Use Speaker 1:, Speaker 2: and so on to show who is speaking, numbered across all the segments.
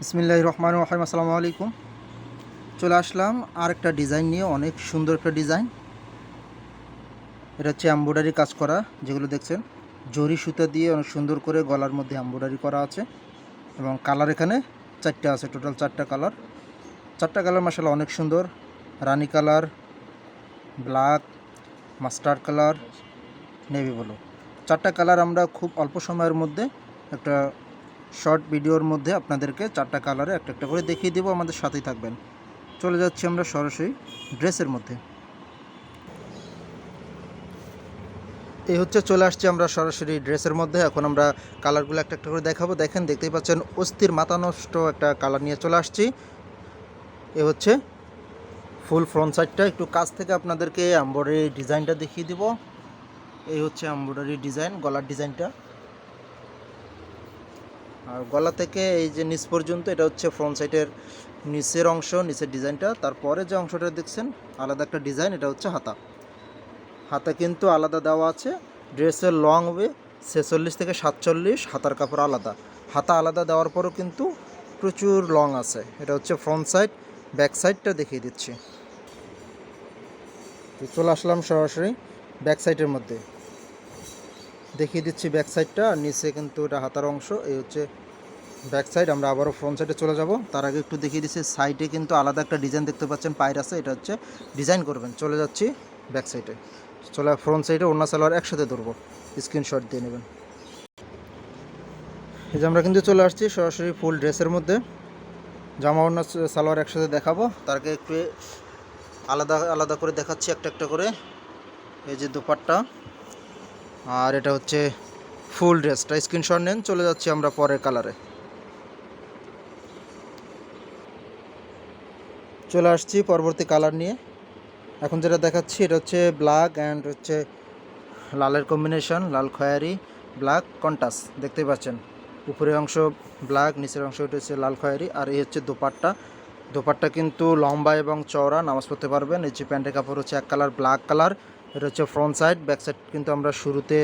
Speaker 1: বিসমিল্লাহ রহমান রহিম, আসসালামু আলাইকুম। চলে আসলাম আর একটা ডিজাইন নিয়ে, অনেক সুন্দর একটা ডিজাইন। এটা হচ্ছে এম্ব্রয়ডারি কাজ করা, যেগুলো দেখছেন। জরি সুতা দিয়ে অনেক সুন্দর করে গলার মধ্যে এম্ব্রয়ডারি করা আছে এবং কালার এখানে চারটা আছে, টোটাল চারটা কালার। চারটা কালার মাসাল্লাহ অনেক সুন্দর। রানি colour, black, mustard colour, navy blue. চারটা কালার আমরা খুব অল্প সময়ের মধ্যে একটা শর্ট ভিডিওর মধ্যে আপনাদেরকে চারটা কালারে একটা একটা করে দেখিয়ে দেবো, আমাদের সাথেই থাকবেন। চলে যাচ্ছি আমরা সরাসরি ড্রেসের মধ্যে। এই হচ্ছে চলে আসছি আমরা সরাসরি ড্রেসের মধ্যে। এখন আমরা কালারগুলো একটা একটা করে দেখাবো। দেখেন, দেখতেই পাচ্ছেন, অস্থির মাথা নষ্ট একটা কালার নিয়ে চলে আসছি। এ হচ্ছে ফুল ফ্রন্ট সাইডটা। একটু কাছ থেকে আপনাদেরকে এম্ব্রয়ডারি ডিজাইনটা দেখিয়ে দিব। এই হচ্ছে এম্ব্রয়ডারি ডিজাইন, গলার ডিজাইনটা। আর গলা থেকে এই যে নিচ পর্যন্ত, এটা হচ্ছে ফ্রন্ট সাইডের নিচের অংশ, নিচের ডিজাইনটা। তারপরে যে অংশটা দেখছেন, আলাদা একটা ডিজাইন, এটা হচ্ছে হাতা। হাতা কিন্তু আলাদা দেওয়া আছে। ড্রেসের লং ওয়ে ছেচল্লিশ থেকে সাতচল্লিশ, হাতার কাপড় আলাদা। হাতা আলাদা দেওয়ার পরও কিন্তু প্রচুর লং আছে। এটা হচ্ছে ফ্রন্ট সাইড ব্যাক সাইডটা দেখিয়ে দিচ্ছি। তো চলে আসলাম সরাসরি ব্যাক সাইডের মধ্যে। দেখিয়ে দিচ্ছি ব্যাক সাইডটা আর নিচে কিন্তু এটা হাতার অংশ, এই হচ্ছে ব্যাক সাইড আমরা আবারও ফ্রন্ট সাইডে চলে যাব। তার আগে একটু দেখিয়ে দিচ্ছি সাইডে কিন্তু আলাদা একটা ডিজাইন দেখতে পাচ্ছেন, পায়ের আছে, এটা হচ্ছে ডিজাইন করবেন। চলে যাচ্ছি ব্যাক সাইডে চলে ফ্রন্ট সাইডে অন্য সালোয়ার একসাথে ধরবো। স্ক্রিনশট দিয়ে নেবেন। এই যে আমরা কিন্তু চলে আসছি সরাসরি ফুল ড্রেসের মধ্যে। জামা অন্য সালোয়ার একসাথে দেখাবো। তার আগে একটু আলাদা আলাদা করে দেখাচ্ছি একটা একটা করে। এই যে দুপাট্টা। আর এটা হচ্ছে ফুল ড্রেসটা। স্ক্রিনশট নেন, চলে যাচ্ছি আমরা পরের কালারে। চলে আসছি পরবর্তী কালার নিয়ে। এখন যেটা দেখাচ্ছি, এটা হচ্ছে ব্ল্যাক অ্যান্ড হচ্ছে লালের কম্বিনেশন লাল খয়ারি, ব্ল্যাক কন্টাস। দেখতে পাচ্ছেন, উপরের অংশ ব্ল্যাক, নিচের অংশ এটা হচ্ছে লাল খয়ারি, আর এই হচ্ছে দোপাট্টা। দোপাট্টা কিন্তু লম্বা এবং চওড়া, নামাজ পড়তে পারবেন। এই যে প্যান্টের কাপড় হচ্ছে এক কালার, ব্ল্যাক কালার। এটা হচ্ছে ফ্রন্ট সাইড ব্যাক সাইড কিন্তু আমরা শুরুতে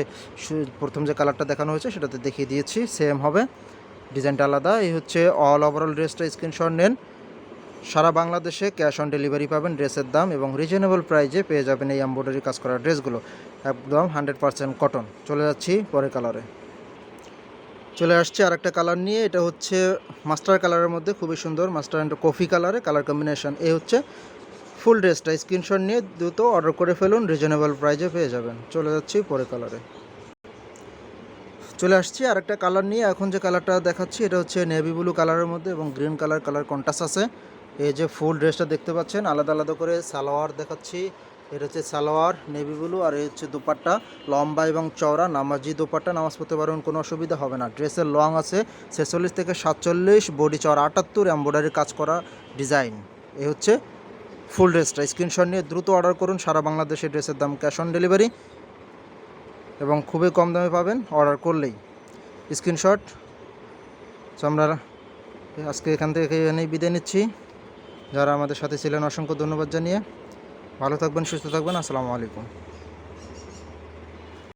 Speaker 1: প্রথম যে কালারটা দেখানো হয়েছে সেটাতে দেখিয়ে দিয়েছি সেম হবে। ডিজাইনটা আলাদা, এই হচ্ছে অল ওভারঅল ড্রেসটা স্ক্রিনশট নেন। সারা বাংলাদেশে ক্যাশ অন ডেলিভারি পাবেন ড্রেসের দাম এবং রিজনেবল প্রাইজে পেয়ে যাবেন এই এম্ব্রয়ডারি কাজ করা ড্রেসগুলো একদম হান্ড্রেড পারসেন্ট কটন চলে যাচ্ছি পরের কালারে চলে আসছে আর একটা কালার নিয়ে, এটা হচ্ছে মাস্টার কালারের মধ্যে, খুবই সুন্দর মাস্টার অ্যান্ড কফি কালারে কালার কম্বিনেশন এই হচ্ছে ফুল ড্রেসটা স্ক্রিনশট নিয়ে দ্রুত অর্ডার করে ফেলুন, রিজনেবল প্রাইজে পেয়ে যাবেন। চলে যাচ্ছি পরে কালারে। চলে আসছি আর একটা কালার নিয়ে। এখন যে কালারটা দেখাচ্ছি, এটা হচ্ছে নেভি ব্লু কালারের মধ্যে এবং গ্রিন কালার কালার কন্টাস আছে। এই যে ফুল ড্রেসটা দেখতে পাচ্ছেন, আলাদা আলাদা করে সালোয়ার দেখাচ্ছি। এটা হচ্ছে সালোয়ার, নেভি ব্লু আর এই হচ্ছে দুপাট্টা। লম্বা এবং চওড়া, নামাজি দুপাট্টা, নামাজ পড়তে পারবেন, কোনো অসুবিধা হবে না। ড্রেসের লং আছে ছেচল্লিশ থেকে সাতচল্লিশ, বডি চওড়া আটাত্তর, এম্ব্রয়ডারি কাজ করা ডিজাইন। এই হচ্ছে ফুল ড্রেসটা। স্ক্রিনশট নিয়ে দ্রুত অর্ডার করুন। সারা বাংলাদেশে ড্রেসের দাম ক্যাশ অন ডেলিভারি এবং খুবই কম দামে পাবেন অর্ডার করলেই। স্ক্রিনশট। আমরা আজকে এখান থেকে এখানেই বিদায় নিচ্ছি। যারা আমাদের সাথে ছিলেন, অসংখ্য ধন্যবাদ জানিয়ে। ভালো থাকবেন, সুস্থ থাকবেন। আসসালামু আলাইকুম।